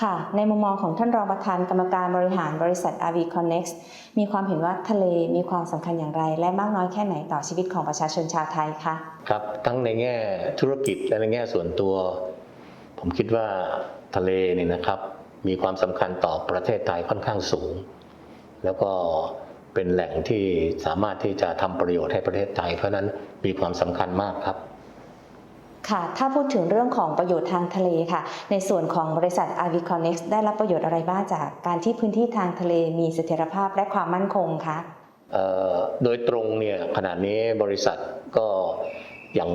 ค่ะ ในมุมมองของท่านรองประธานกรรมการบริหารบริษัท RV Connex มีความเห็นว่าทะเลมีความสำคัญอย่างไร และมากน้อยแค่ไหนต่อชีวิตของประชาชนชาวไทยคะครับ ทั้งในแง่ธุรกิจและในแง่ส่วนตัว ผมคิดว่าทะเลเนี่ยนะครับ มีความสำคัญต่อประเทศไทยค่อนข้างสูง แล้วก็เป็นแหล่งที่สามารถที่จะทำประโยชน์ให้ประเทศไทย เพราะฉะนั้นมีความสำคัญมากครับ ค่ะ ถ้าพูดถึงเรื่องของประโยชน์ทางทะเลค่ะ ในส่วนของบริษัท RV Connex ได้รับประโยชน์อะไรบ้างจากการที่พื้นที่ทางทะเลมีเสถียรภาพและความมั่นคงคะโดยตรงเนี่ยขณะนี้บริษัทก็ยัง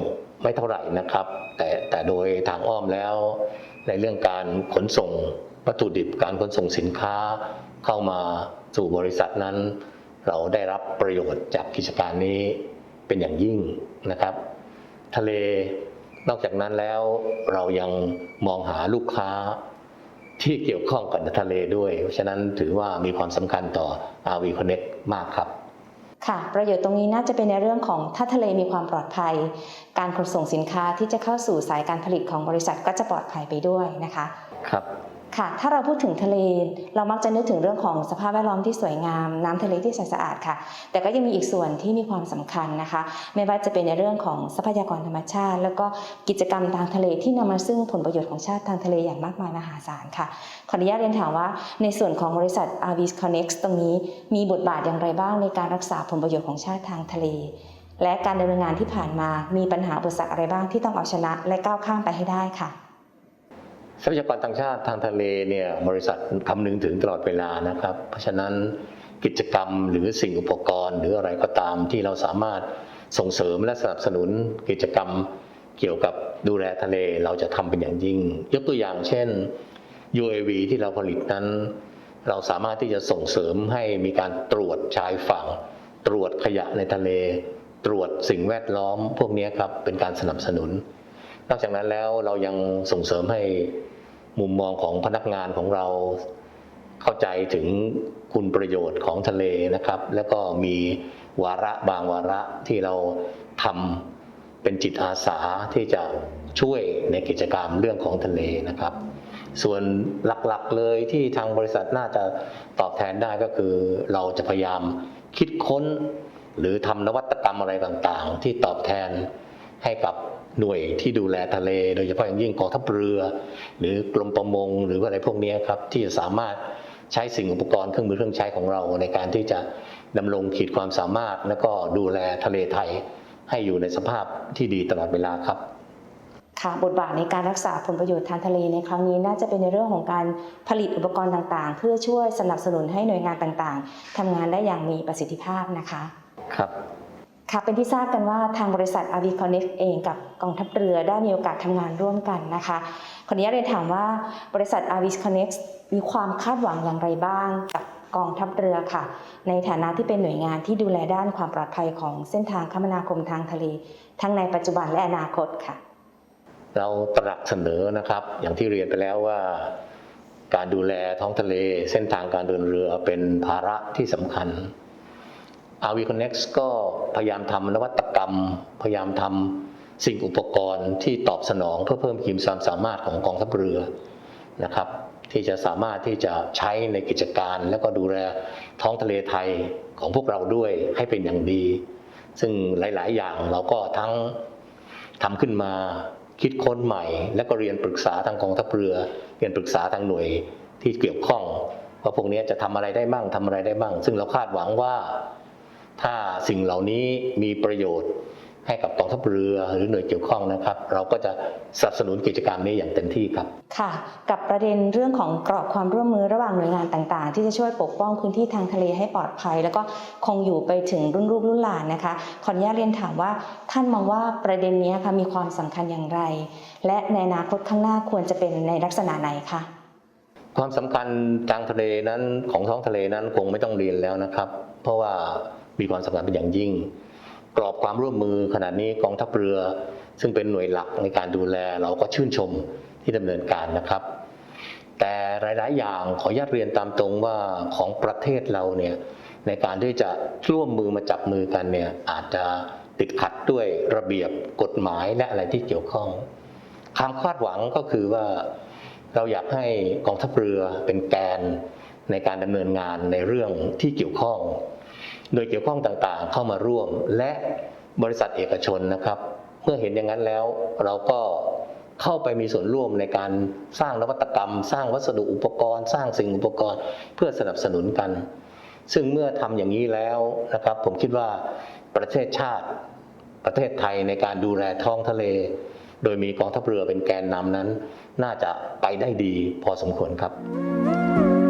ไม่เท่าไหร่นะครับ แต่แต่โดยทางอ้อมแล้ว ในเรื่องการขนส่งวัตถุดิบการขนส่งสินค้าเข้ามาสู่บริษัทนั้น เราได้รับประโยชน์จากกิจการนี้เป็นอย่างยิ่งนะครับ ทะเล นอกจากนั้นแล้วเรายังมองหาลูกค้าที่เกี่ยวข้องกับทะเลด้วย เพราะฉะนั้นถือว่ามีความสำคัญต่อ RV Connect มากครับค่ะ ประโยชน์ตรงนี้น่าจะเป็นในเรื่องของถ้าทะเลมีความปลอดภัย การขนส่งสินค้าที่จะเข้าสู่สายการผลิตของบริษัทก็จะปลอดภัยไปด้วยนะคะ ครับ ค่ะ ถ้าเราพูดถึงทะเล เรามักจะนึกถึงเรื่องของสภาพแวดล้อมที่สวยงาม น้ำทะเลที่ใสสะอาดค่ะ แต่ก็ยังมีอีกส่วนที่มีความสำคัญนะคะ ไม่ว่าจะเป็นในเรื่องของทรัพยากรธรรมชาติ แล้วก็กิจกรรมทางทะเลที่นำมาซึ่งผลประโยชน์ของชาติทางทะเลอย่างมากมายมหาศาลค่ะ ขออนุญาตเรียนถามว่า ในส่วนของบริษัท RV Connex ตรงนี้มีบทบาทอย่างไรบ้างในการรักษาผลประโยชน์ของชาติทางทะเล และการดำเนินงานที่ผ่านมามีปัญหาอุปสรรคอะไรบ้างที่ต้องเอาชนะ และก้าวข้ามไปให้ได้ค่ะ ทรัพยากรทางชาติทางทะเลเนี่ยบริษัทคำนึงถึงตลอดเวลานะครับ เพราะฉะนั้นกิจกรรมหรือสิ่งอุปกรณ์ หรืออะไรก็ตามที่เราสามารถส่งเสริมและสนับสนุนกิจกรรมเกี่ยวกับดูแลทะเลเราจะทำเป็นอย่างยิ่ง ยกตัวอย่างเช่น UAV ที่เราผลิตนั้น เราสามารถที่จะส่งเสริมให้มีการตรวจชายฝั่ง ตรวจขยะในทะเล ตรวจสิ่งแวดล้อม พวกนี้ครับเป็นการสนับสนุน นอกจากนั้นแล้วเรายังส่งเสริมให้ มุมมองของพนักงานของเราเข้าใจถึงคุณประโยชน์ของทะเลนะครับ แล้วก็มีวาระบางวาระที่เราทำเป็นจิตอาสาที่จะช่วยในกิจกรรมเรื่องของทะเลนะครับ ส่วนหลักๆเลยที่ทางบริษัทน่าจะตอบแทนได้ก็คือเราจะพยายามคิดค้น หรือทำนวัตกรรมอะไรต่างๆ ที่ตอบแทนให้กับ หน่วยที่ดูแลทะเล โดยเฉพาะอย่างยิ่งกองทัพเรือ หรือกรมประมง หรืออะไรพวกนี้ครับที่จะสามารถใช้สิ่งอุปกรณ์เครื่องมือเครื่องใช้ของเราในการที่จะดำรงขีดความสามารถ และก็ดูแลทะเลไทยให้อยู่ในสภาพที่ดีตลอดเวลาครับค่ะบทบาทในการรักษาผลประโยชน์ทางทะเลในครั้งนี้น่าจะเป็นในเรื่องของการผลิตอุปกรณ์ต่างๆ เพื่อช่วยสนับสนุนให้หน่วยงานต่างๆทำงานได้อย่างมีประสิทธิภาพนะคะ ครับ ค่ะเป็นที่ทราบกันว่าทางบริษัท RV Connect เองกับกองทัพเรือได้มีโอกาสทำงานร่วมกันนะคะขออนุญาตเรียนถามว่าบริษัท RV Connect มีความคาดหวังอย่างไรบ้างกับกองทัพเรือค่ะ ในฐานะที่เป็นหน่วยงานที่ดูแลด้านความปลอดภัยของเส้นทางคมนาคมทางทะเล ทั้งในปัจจุบันและอนาคตค่ะ เราตรัสเสนอนะครับ อย่างที่เรียนไปแล้วว่า การดูแลท้องทะเล เส้นทางการเดินเรือเป็นภาระที่สำคัญ RV Connect ก็พยายามทำนวัตกรรม พยายามทำสิ่งอุปกรณ์ที่ตอบสนองเพื่อเพิ่มขีดความสามารถของกองทัพเรือนะครับ ที่จะสามารถที่จะใช้ในกิจการ แล้วก็ดูแลท้องทะเลไทยของพวกเราด้วยให้เป็นอย่างดี ซึ่งหลาย ๆ อย่างเราก็ทั้งทำขึ้นมาคิดค้นใหม่ แล้วก็เรียนปรึกษาทางกองทัพเรือ เรียนปรึกษาทางหน่วยที่เกี่ยวข้องว่าพวกนี้จะทำอะไรได้บ้างทำอะไรได้บ้าง ซึ่งเราคาดหวังว่า ถ้าสิ่งเหล่านี้มีประโยชน์ให้กับกองทัพเรือหรือหน่วยเกี่ยวข้องนะครับ เราก็จะสนับสนุนกิจกรรมนี้อย่างเต็มที่ครับ ค่ะ กับประเด็นเรื่องของกรอบความร่วมมือระหว่างหน่วยงานต่างๆ ที่จะช่วยปกป้องพื้นที่ทางทะเลให้ปลอดภัย แล้วก็คงอยู่ไปถึงรุ่นลูกรุ่นหลานนะคะขออนุญาตเรียนถามว่าท่านมองว่าประเด็นนี้ค่ะมีความสำคัญอย่างไร และในอนาคตข้างหน้าควรจะเป็นในลักษณะไหนคะความสำคัญทางทะเลนั้นของท้องทะเลนั้นคงไม่ต้องเรียนแล้วนะครับ เพราะว่า มีความสำคัญเป็นอย่างยิ่ง กรอบความร่วมมือขณะนี้กองทัพเรือ ซึ่งเป็นหน่วยหลักในการดูแลเราก็ชื่นชมที่ดำเนินการนะครับ แต่หลาย ๆ อย่างขออนุญาตเรียนตามตรงว่าของประเทศเราเนี่ยในการที่จะร่วมมือมาจับมือกันเนี่ยอาจจะติดขัดด้วยระเบียบกฎหมายและอะไรที่เกี่ยวข้องความคาดหวังก็คือว่าเราอยากให้กองทัพเรือเป็นแกนในการดำเนินงานในเรื่องที่เกี่ยวข้อง โดยเกี่ยวข้องต่างๆ เข้ามาร่วม และบริษัทเอกชนนะครับ เมื่อเห็นอย่างนั้นแล้วเราก็เข้าไปมีส่วนร่วมในการสร้างนวัตกรรม สร้างวัสดุอุปกรณ์ สร้างสิ่งอุปกรณ์ เพื่อสนับสนุนกัน ซึ่งเมื่อทำอย่างนี้แล้วนะครับ ผมคิดว่าประเทศชาติประเทศไทยในการดูแลท้องทะเล โดยมีกองทัพเรือเป็นแกนนำนั้น น่าจะไปได้ดีพอสมควรครับ